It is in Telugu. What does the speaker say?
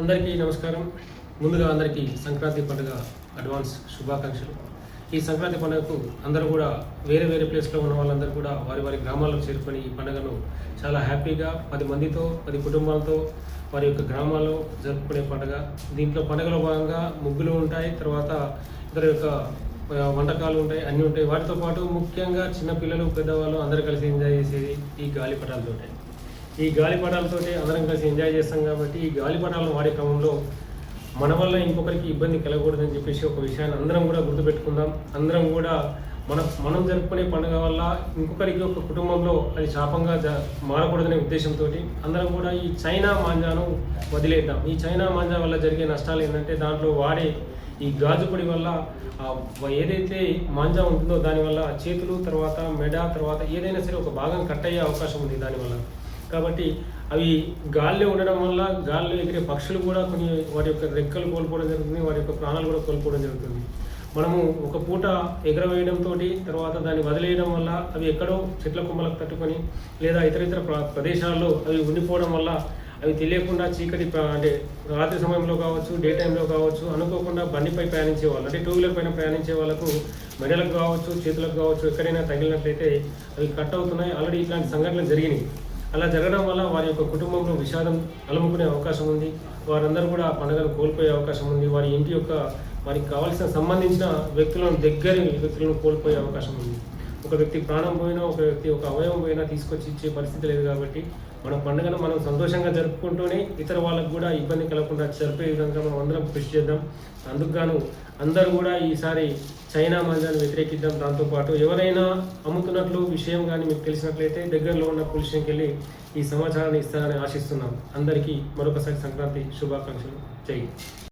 అందరికీ నమస్కారం. ముందుగా అందరికీ సంక్రాంతి పండుగ అడ్వాన్స్ శుభాకాంక్షలు. ఈ సంక్రాంతి పండుగకు అందరూ కూడా వేరే వేరే ప్లేస్లో ఉన్న వాళ్ళందరూ కూడా వారి వారి గ్రామాల్లో చేరుకొని ఈ పండుగను చాలా హ్యాపీగా పది మందితో పది కుటుంబాలతో వారి యొక్క గ్రామాల్లో జరుపుకునే పండుగ. దీంట్లో పండుగలో భాగంగా ముగ్గులు ఉంటాయి తర్వాత ఇతర యొక్క వంటకాలు ఉంటాయి అన్నీ ఉంటాయి. వాటితో పాటు ముఖ్యంగా చిన్నపిల్లలు పెద్దవాళ్ళు అందరూ కలిసి ఎంజాయ్ చేసేది ఈ గాలిపటాలతో ఉంటాయి ఈ గాలిపటాలతో అందరం కలిసి ఎంజాయ్ చేస్తాం కాబట్టి ఈ గాలిపటాలను వాడే క్రమంలో మన వల్ల ఇంకొకరికి ఇబ్బంది కలగకూడదని చెప్పేసి ఒక విషయాన్ని అందరం కూడా గుర్తుపెట్టుకుందాం. అందరం కూడా మన మనం జరుపుకునే పండుగ వల్ల ఇంకొకరికి ఒక కుటుంబంలో అది శాపంగా జ మారకూడదనే ఉద్దేశంతో అందరం కూడా ఈ చైనా మాంజాను వదిలేద్దాం. ఈ చైనా మాంజా వల్ల జరిగే నష్టాలు ఏంటంటే దాంట్లో వాడే ఈ గాజు పొడి వల్ల ఏదైతే మాంజా ఉంటుందో దానివల్ల చేతులు తర్వాత మెడ తర్వాత ఏదైనా సరే ఒక భాగం కట్ అయ్యే అవకాశం ఉంది దానివల్ల కాబట్టి అవి గాల్లో ఉండడం వల్ల గాల్లో ఎగిరే పక్షులు కూడా కొన్ని వాటి యొక్క రెక్కలు కోల్పోవడం జరుగుతుంది వాటి యొక్క ప్రాణాలు కూడా కోల్పోవడం జరుగుతుంది. మనము ఒక పూట ఎగరవేయడంతో తర్వాత దాన్ని వదిలేయడం వల్ల అవి ఎక్కడో చెట్ల కొమ్మలకు తట్టుకొని లేదా ఇతర ఇతర ప్రదేశాల్లో అవి ఉండిపోవడం వల్ల అవి తెలియకుండా చీకటి అంటే రాత్రి సమయంలో కావచ్చు డే టైంలో కావచ్చు అనుకోకుండా బండిపై ప్రయాణించే వాళ్ళు అంటే టూ వీలర్ పైన ప్రయాణించే వాళ్ళకు మెడలకు కావచ్చు చేతులకు కావచ్చు ఎక్కడైనా తగిలినట్లయితే అవి కట్ అవుతున్నాయి. ఆల్రెడీ ఇట్లాంటి సంఘటనలు జరిగినాయి. అలా జరగడం వల్ల వారి యొక్క కుటుంబంలో విషాదం అలముకునే అవకాశం ఉంది. వారందరూ కూడా ఆ పండుగను కోల్పోయే అవకాశం ఉంది. వారి ఇంటి యొక్క వారికి కావాల్సిన సంబంధించిన వ్యక్తులను దగ్గర వ్యక్తులను కోల్పోయే అవకాశం ఉంది. ఒక వ్యక్తి ప్రాణం పోయినా ఒక వ్యక్తి ఒక అవయవం పోయినా తీసుకొచ్చి ఇచ్చే పరిస్థితి లేదు కాబట్టి మన పండుగను మనం సంతోషంగా జరుపుకుంటూనే ఇతర వాళ్ళకు కూడా ఇబ్బంది కలగకుండా జరిపే విధంగా మనం అందరం కృషి చేద్దాం. అందుకు గాను అందరూ కూడా ఈసారి చైనా మందాన్ని వ్యతిరేకిద్దాం. దాంతోపాటు ఎవరైనా అమ్ముతున్నట్లు విషయం కానీ మీకు తెలిసినట్లయితే దగ్గరలో ఉన్న పోలీస్ వెళ్ళి ఈ సమాచారాన్ని ఇస్తారని ఆశిస్తున్నాం. అందరికీ మరొకసారి సంక్రాంతి శుభాకాంక్షలు. జై